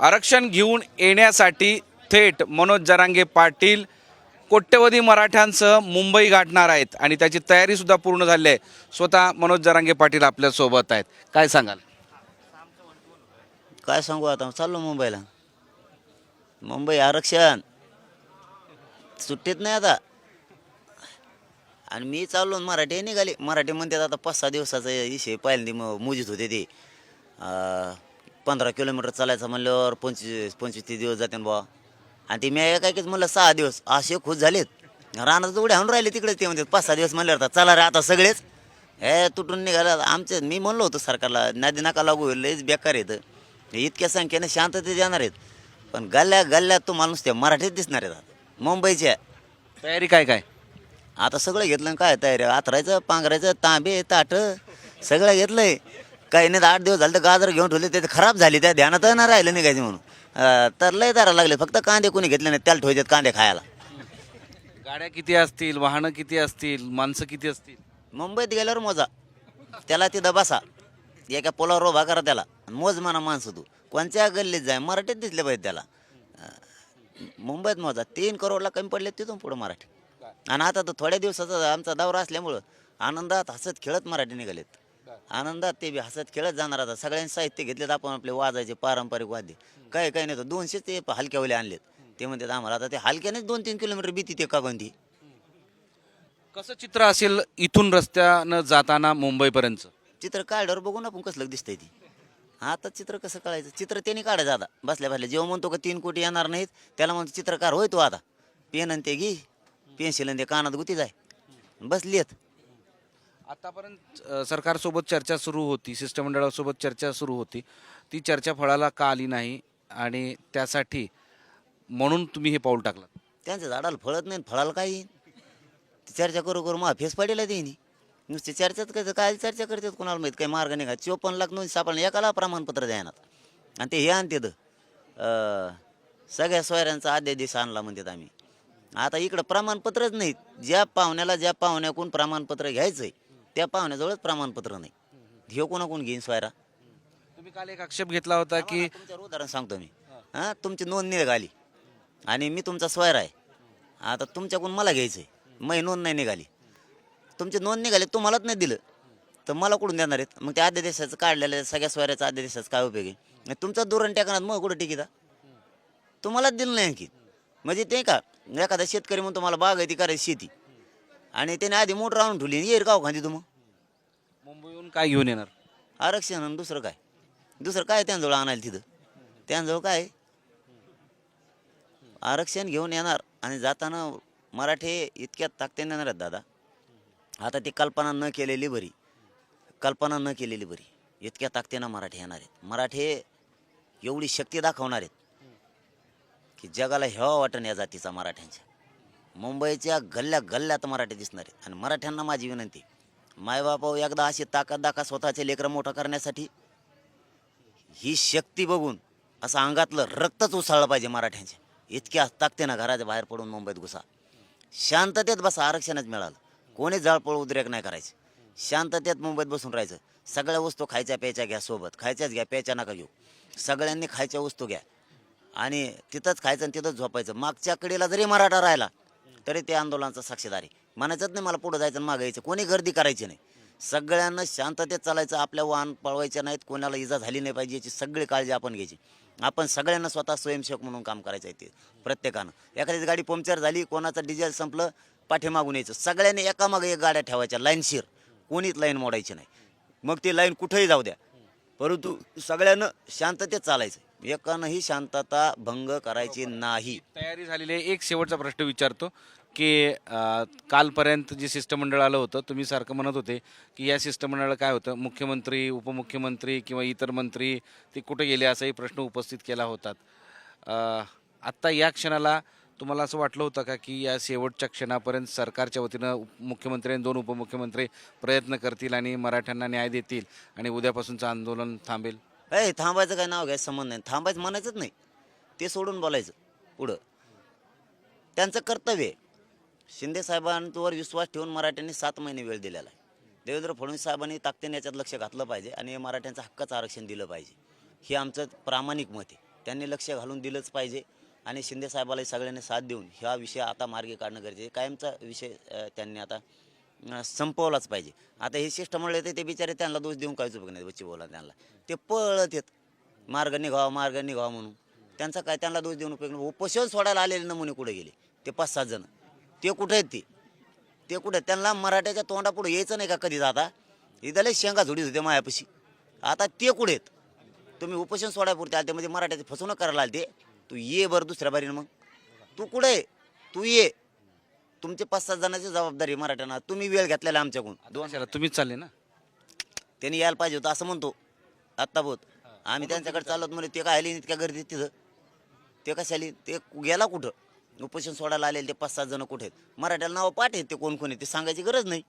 आरक्षण घेऊन येण्यासाठी थेट मनोज जरांगे पाटील कोट्यवधी मराठ्यांसह मुंबई गाठणार आहेत आणि त्याची तयारीसुद्धा पूर्ण झाली आहे. स्वतः मनोज जरांगे पाटील आपल्यासोबत आहेत. काय सांगाल? काय सांगू आता? चाललो मुंबईला. मुंबई आरक्षण. सुट्टीत नाही आता. आणि मी चाललो आणि मराठी निघाली. मराठी म्हणतात आता पाच सहा दिवसाचा विषय पहिल्यांदा म मोजीत होते ते. अं, पंधरा किलोमीटर चालायचं म्हणल्यावर पंचवीस पंचवीस तीस दिवस जाते बुवा. आणि ते मी काय की म्हणलं सहा दिवस. असे खुश झालेत. रानात उड्या हाणून राहिले तिकडे ते म्हणतात पाच सहा दिवस म्हणल्यावर आता चला रे आता सगळेच. हे तुटून निघाला. आमचे मी म्हणलो होतो सरकारला नदी नाका लागू होईल लयच बेकार येतं इतक्या संख्येने शांततेत येणार आहेत. पण गल्ल्या गल्ल्यात तुम्हाला नुसत्या मराठीत दिसणार आहेत आता. मुंबईच्या तयारी काय काय? आता सगळं घेतलं काय तयारी? आथरायचं पांघरायचं तांबे ताट सगळं घेतलंय. काही नाही तर आठ दिवस झाले तर गाजर घेऊन ठेवले ते खराब झाली त्या ध्यानात नाही राहिलं निघायचं म्हणून. अं, तर लय दारा लागले फक्त कांदे कोणी घेतले नाही त्याला ठेवायचे कांदे खायला. गाड्या किती असतील वाहनं किती असतील माणसं किती असतील? मुंबईत गेल्यावर मोजा. त्याला तिथं बसा. एका पोलावर उभा करा त्याला. आणि मोज म्हणा माणसं तू. कोणत्या गल्लीत जाय मराठीत दिसले पाहिजे त्याला. अं, मुंबईत मोजा. तीन करोडला कमी पडले तिथून पुढं मराठी. आणि आता तर थोड्या दिवसाचा आमचा दौरा असल्यामुळं आनंदात हसत खेळत मराठी निघालेत. आनंदात ते बी हसत खेळत जाणार आता. सगळ्यांनी साहित्य घेतलेत आपण आपले वाजायचे पारंपरिक वाद्य. काही काही नाही तर दोनशेच ते हलक्यावाले आणलेत. ते म्हणतात आम्हाला आता ते हलक्यानेच दोन तीन किलोमीटर भीती ते का कोणती कसं चित्र असेल इथून रस्त्यानं जाताना मुंबईपर्यंत? चित्र काढल्यावर बघून आपण कसलं दिसतंय ती. आता चित्र कसं काढायचं? चित्र त्यांनी काढायचं आता. बसल्या बसल्या जेव्हा म्हणतो का तीन कोटी येणार नाहीत त्याला म्हणतो चित्रकार होय तो आता. पेन आणि ते घे. पेन्सिल आणि ते कानात गुती जाय. बस लिहित आतापर्यंत सरकारसोबत चर्चा सुरू होती शिष्टमंडळासोबत चर्चा सुरू होती. ती चर्चा फळाला का आली नाही आणि त्यासाठी म्हणून तुम्ही हे पाऊल टाकलं? त्यांच्या झाडाला फळत नाही फळाला काय येईन? ती चर्चा करू करू मग फेस पडेल त्यांनी नुसते चर्चाच करते काय चर्चा करतात कोणाला माहीत? काही मार्ग नाही का? चोपन्न लाख नोंद सापडलं एकाला प्रमाणपत्र द्यायनात आणि ते हे आणतात सगळ्या सोयऱ्यांचा आद्यादेश आणला म्हणतात आम्ही. आता इकडं प्रमाणपत्रच नाहीत. ज्या पाहुण्याला ज्या पाहुण्याकडून प्रमाणपत्र घ्यायचं आहे त्या पाहुण्याजवळच प्रमाणपत्र नाही. हे कोणाकडून घेईन सोयरा? तुम्ही काल एक आक्षेप घेतला होता की उदाहरण सांगतो मी. हां. तुमची नोंद निघाली. आणि मी तुमचा स्वयर आहे. आता तुमच्याकडून मला घ्यायचं आहे मै नोंद नाही निघाली. तुमची नोंद निघाली तुम्हालाच नाही दिलं. तर मला कुठून देणार आहेत? मग त्या आद्यदेशाचं काढलेलं सगळ्या स्वयराचं आद्यदेशाचं काय उपयोग आहे? तुमचा दुरण टाकणार मग कुठं टिकिता तुम्हालाच दिलं नाही आणखी म्हणजे ते का एखादा शेतकरी म्हणून तुम्हाला बागायती करायची शेती. आणि त्याने आधी मोटर आणून ठेवली येईल गाव खांदी तुम्ही मुंबईहून काय घेऊन येणार? आरक्षण आणि दुसरं काय? दुसरं काय त्यांजवळ आणायला तिथं? त्यांजवळ काय? आरक्षण घेऊन येणार आणि जाताना मराठे इतक्यात ताकदीने येणार आहेत दादा. आता ती कल्पना न केलेली बरी. कल्पना न केलेली बरी. इतक्या ताकदीनं मराठे येणार आहेत. मराठे एवढी शक्ती दाखवणार आहेत की जगाला हेवा वाटण या जातीचा मराठ्यांच्या. मुंबईच्या गल्ल्या गल्ल्यात मराठी दिसणार. आहेत आणि मराठ्यांना माझी विनंती मायबापाव एकदा अशी ताकद दाखा स्वतःचे लेकरं मोठं करण्यासाठी. ही शक्ती बघून असं अंगातलं रक्तच उसळलं पाहिजे मराठ्यांच्या इतक्या ना घराच्या बाहेर पडून मुंबईत घुसा. शांततेत बसा आरक्षणच मिळालं. कोणी जाळपळ उद्रेक नाही करायचे. शांततेत मुंबईत बसून राहायचं. सगळ्या वस्तू खायच्या प्यायच्या घ्या सोबत. खायच्याच घ्या प्यायच्या नका घेऊ. सगळ्यांनी खायच्या वस्तू घ्या. आणि तिथंच खायचं आणि तिथंच झोपायचं. मागच्या कडेला जरी मराठा राहिला तरी ते आंदोलनाचा साक्षीदारी म्हणायचंच नाही मला पुढं जायचं आणि मागं यायचं. कोणी गर्दी करायची नाही. सगळ्यांना शांततेत चालायचं आपल्या वाहन पळवायच्या नाहीत कोणाला इजा झाली नाही पाहिजे याची सगळी काळजी आपण घ्यायची. आपण सगळ्यांना स्वतः स्वयंसेवक म्हणून काम करायचं आहे ते प्रत्येकानं. एखाद्याची गाडी पंक्चर झाली कोणाचं डिझेल संपलं पाठीमागून यायचं. सगळ्यांनी एकामागे एक गाड्या ठेवायच्या लाईनशीर कोणीच लाईन मोडायची नाही. मग ती लाईन कुठंही जाऊ द्या. परंतु सगळ्यांना शांततेत चालायचं एकानंही शांतता भंग करायची नाही. तयारी झालेली आहे. एक शेवटचा प्रश्न विचारतो की अ, कालपर्यंत जे शिष्टमंडळ आलं होतं तुम्ही सारखं म्हणत होते की या शिष्टमंडळाला काय होतं? मुख्यमंत्री उपमुख्यमंत्री किंवा इतर मंत्री ते कुठे गेले? असाही प्रश्न उपस्थित केला होतात. अ, आत्ता या क्षणाला तुम्हाला असं वाटलं होतं का की या शेवटच्या क्षणापर्यंत सरकारच्या वतीनं उप- मुख्यमंत्री आणि दोन उपमुख्यमंत्री प्रयत्न करतील आणि मराठ्यांना न्याय देतील आणि उद्यापासूनचं आंदोलन थांबेल? ए थांबायचं काय नाव घ्यायचं संबंध नाही. थांबायचं म्हणायचंच नाही. ते सोडून बोलायचं पुढं. त्यांचं कर्तव्य आहे. शिंदे साहेबांवर विश्वास ठेवून मराठ्यांनी सात महिने वेळ दिलेला आहे. देवेंद्र फडणवीस साहेबांनी ताकदीने याच्यात लक्ष घातलं पाहिजे आणि मराठ्यांचं हक्काचं आरक्षण दिलं पाहिजे. हे आमचं प्रामाणिक मत आहे. त्यांनी लक्ष घालून दिलंच पाहिजे आणि शिंदे साहेबाला सगळ्यांनी साथ देऊन ह्या विषय आता मार्गी काढणं गरजेचे आहे. कायमचा विषय त्यांनी आता संपवलाच पाहिजे. आता हे शिष्टमंडळ येते ते बिचारे त्यांना दोष देऊन काहीच उपयोग नाही बच्ची बोला त्यांना. ते पळत येत. मार्ग निघावा मार्ग निघावा म्हणून. त्यांचा काय त्यांना दोष देऊन उपयोग नाही. उपोषण सोडायला आलेले नमुने कुठे गेले? ते पाच सात जण. ते कुठे आहेत ते? ते कुठे त्यांना मराठ्याच्या तोंडापुढे यायचं नाही का कधी आता इथं लय शेंगा झोडीत होते मायापाशी. आता ते कुठे आहेत? तुम्ही उपोषण सोडायपुरते आले म्हणजे मराठ्याची फसवणूक करायला आले तू ये बरं दुसऱ्या बारीनं मग. तू कुठे तू ये. तुमचे पाच सात जणांची जबाबदारी आहे मराठ्यांना. तुम्ही वेळ घेतलेला आमच्याकडून. दोन तुम्हीच चालले ना? त्यांनी यायला पाहिजे होतं असं म्हणतो. आत्ता बोत आम्ही त्यांच्याकडे चालत म्हणजे ते काय आले इतक्या गर्दीत तिथं? ते कशाली? ते गेला कुठं? उपोषण सोडायला आलेले ते पाच सात जण कुठे आहेत? मराठ्याला नावं पाठ आहेत ते कोण कोण आहेत? ते सांगायची गरज नाही.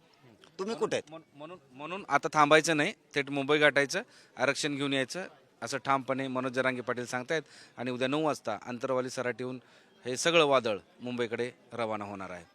तुम्ही कुठे आहेत? म्हण- म्हणून म्हणून आता थांबायचं नाही. थेट मुंबई गाठायचं आरक्षण घेऊन यायचं. असं ठामपणे मनोज जरांगे पाटील सांगतायत. आणि उद्या नऊ वाजता आंतरवाली सराटीहून हे सगळं वादळ मुंबईकडे रवाना होणार आहे.